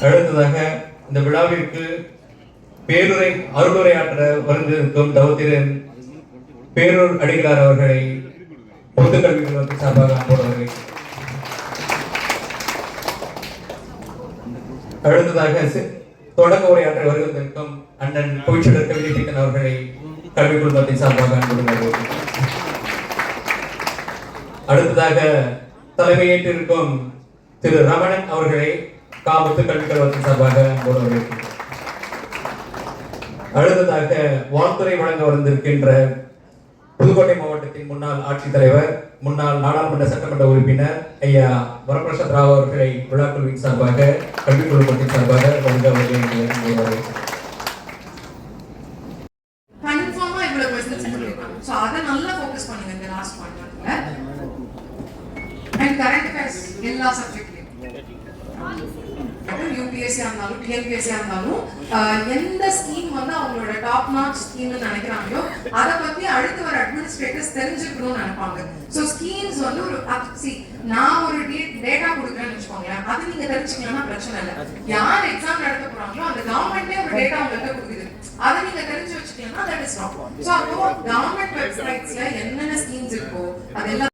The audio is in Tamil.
அடுத்ததாக இந்த விழாவிற்கு பேருரை அருளுரையாற்ற வருந்திருக்கும் தௌத்திரன் பேரூர் அடிகளார் அவர்களை பொது கல்வி நிறுவனத்தின் சார்பாக அன்போடு அடுத்ததாக தொடக்க உரையாற்ற வருவதற்கும் அண்ணன் கோவிச்சடர் கவிதைப்பித்தன் அவர்களை கல்வி குழுமத்தின் சார்பாக அன்போடு அடுத்ததாக தலைமையேற்றிருக்கும் திரு ரமணன் அவர்களை காமத்து கல்விக்கழகத்தின் சார்பாக அன்போடு அடுத்ததாக வாழ்த்துறை வழங்க வந்திருக்கின்ற புதுக்கோட்டை மாவட்டத்தின் முன்னாள் ஆட்சித்தலைவர் முன்னாள் நாடாளுமன்ற சட்டமன்ற உறுப்பினர் ஐயா வரப்பிரசாத் ராவ் அவர்களை விழாக்குழுவின் சார்பாக கல்விக் குழுமத்தின் சார்பாக வருக வருகை அண்ட் கரண்ட் அஃபேர்ஸ் எல்லா சப்ஜெக்ட்லயும் யூபிஎஸ்சி இருந்தாலும் டிஎன்பிஎஸ்சி இருந்தாலும் எந்த ஸ்கீம் வந்து அவங்களோட டாப் நாட் ஸ்கீம்னு நினைக்கிறாங்களோ அதை பத்தி அடுத்து வர அட்மினிஸ்ட்ரேட்டர்ஸ் தெரிஞ்சுக்கணும்னு நினைப்பாங்க. ஸோ ஸ்கீம்ஸ் வந்து ஒரு சி நான் ஒரு டேட்டா கொடுக்குறேன்னு வச்சுக்கோங்களேன். அது நீங்க தெரிஞ்சுக்கலன்னா பிரச்சனை இல்லை. யார் எக்ஸாம் நடத்த போறாங்களோ அந்த கவர்மெண்ட்டே ஒரு டேட்டா உங்கள்கிட்ட கொடுக்குது. அதை நீங்க தெரிஞ்சு வச்சுக்கலன்னா தட் இஸ் ராங் ஸோ அப்போ கவர்மெண்ட் வெப்சைட்ஸ்ல என்னென்ன ஸ்கீம்ஸ் இருக்கோ அதெல்லாம்